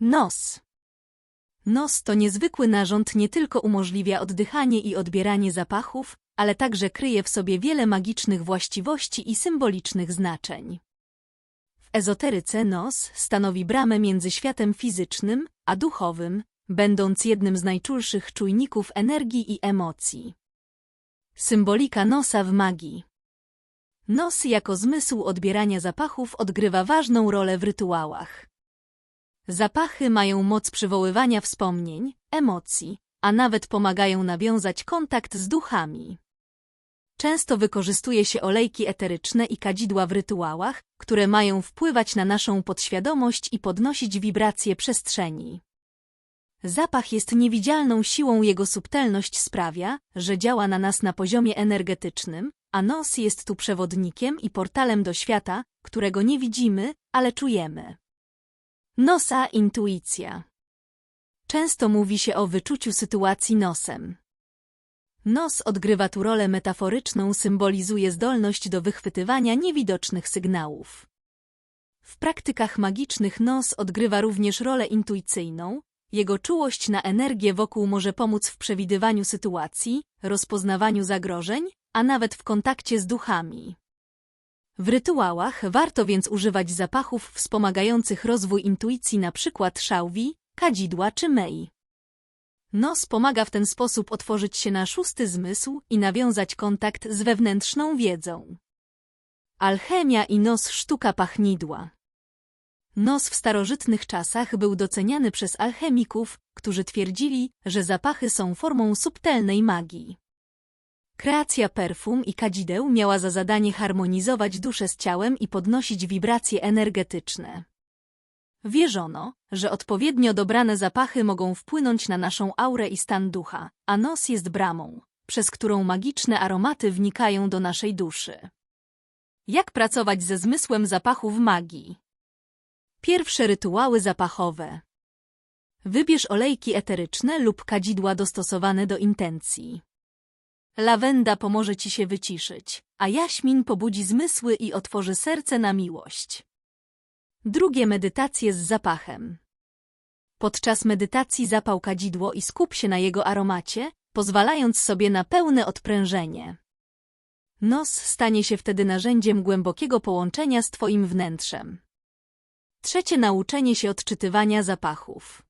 Nos. Nos to niezwykły narząd nie tylko umożliwia oddychanie i odbieranie zapachów, ale także kryje w sobie wiele magicznych właściwości i symbolicznych znaczeń. W ezoteryce nos stanowi bramę między światem fizycznym a duchowym, będąc jednym z najczulszych czujników energii i emocji. Symbolika nosa w magii Nos jako zmysł odbierania zapachów odgrywa ważną rolę w rytuałach. Zapachy mają moc przywoływania wspomnień, emocji, a nawet pomagają nawiązać kontakt z duchami. Często wykorzystuje się olejki eteryczne i kadzidła w rytuałach, które mają wpływać na naszą podświadomość i podnosić wibracje przestrzeni. Zapach jest niewidzialną siłą, jego subtelność sprawia, że działa na nas na poziomie energetycznym, a nos jest tu przewodnikiem i portalem do świata, którego nie widzimy, ale czujemy. Nosa intuicja. Często mówi się o wyczuciu sytuacji nosem. Nos odgrywa tu rolę metaforyczną, symbolizuje zdolność do wychwytywania niewidocznych sygnałów. W praktykach magicznych nos odgrywa również rolę intuicyjną, jego czułość na energię wokół może pomóc w przewidywaniu sytuacji, rozpoznawaniu zagrożeń, a nawet w kontakcie z duchami. W rytuałach warto więc używać zapachów wspomagających rozwój intuicji np. szałwi, kadzidła czy mei. Nos pomaga w ten sposób otworzyć się na szósty zmysł i nawiązać kontakt z wewnętrzną wiedzą. Alchemia i nos sztuka pachnidła Nos w starożytnych czasach był doceniany przez alchemików, którzy twierdzili, że zapachy są formą subtelnej magii. Kreacja perfum i kadzideł miała za zadanie harmonizować duszę z ciałem i podnosić wibracje energetyczne. Wierzono, że odpowiednio dobrane zapachy mogą wpłynąć na naszą aurę i stan ducha, a nos jest bramą, przez którą magiczne aromaty wnikają do naszej duszy. Jak pracować ze zmysłem zapachu w magii? Pierwsze rytuały zapachowe. Wybierz olejki eteryczne lub kadzidła dostosowane do intencji. Lawenda pomoże ci się wyciszyć, a jaśmin pobudzi zmysły i otworzy serce na miłość. Drugie medytacje z zapachem. Podczas medytacji zapał kadzidło i skup się na jego aromacie, pozwalając sobie na pełne odprężenie. Nos stanie się wtedy narzędziem głębokiego połączenia z twoim wnętrzem. Trzecie nauczenie się odczytywania zapachów.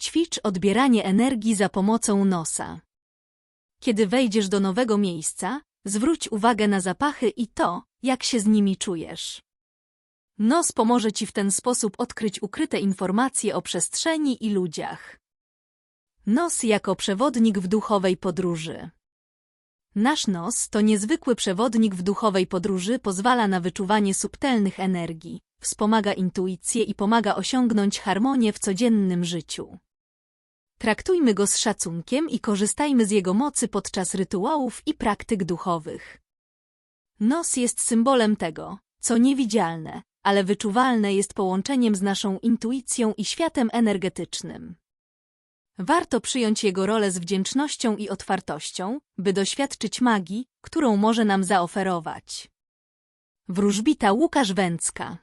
Ćwicz odbieranie energii za pomocą nosa. Kiedy wejdziesz do nowego miejsca, zwróć uwagę na zapachy i to, jak się z nimi czujesz. Nos pomoże ci w ten sposób odkryć ukryte informacje o przestrzeni i ludziach. Nos jako przewodnik w duchowej podróży. Nasz nos to niezwykły przewodnik w duchowej podróży, pozwala na wyczuwanie subtelnych energii, wspomaga intuicję i pomaga osiągnąć harmonię w codziennym życiu. Traktujmy go z szacunkiem i korzystajmy z jego mocy podczas rytuałów i praktyk duchowych. Nos jest symbolem tego, co niewidzialne, ale wyczuwalne jest połączeniem z naszą intuicją i światem energetycznym. Warto przyjąć jego rolę z wdzięcznością i otwartością, by doświadczyć magii, którą może nam zaoferować. Wróżbita Łukasz Węcka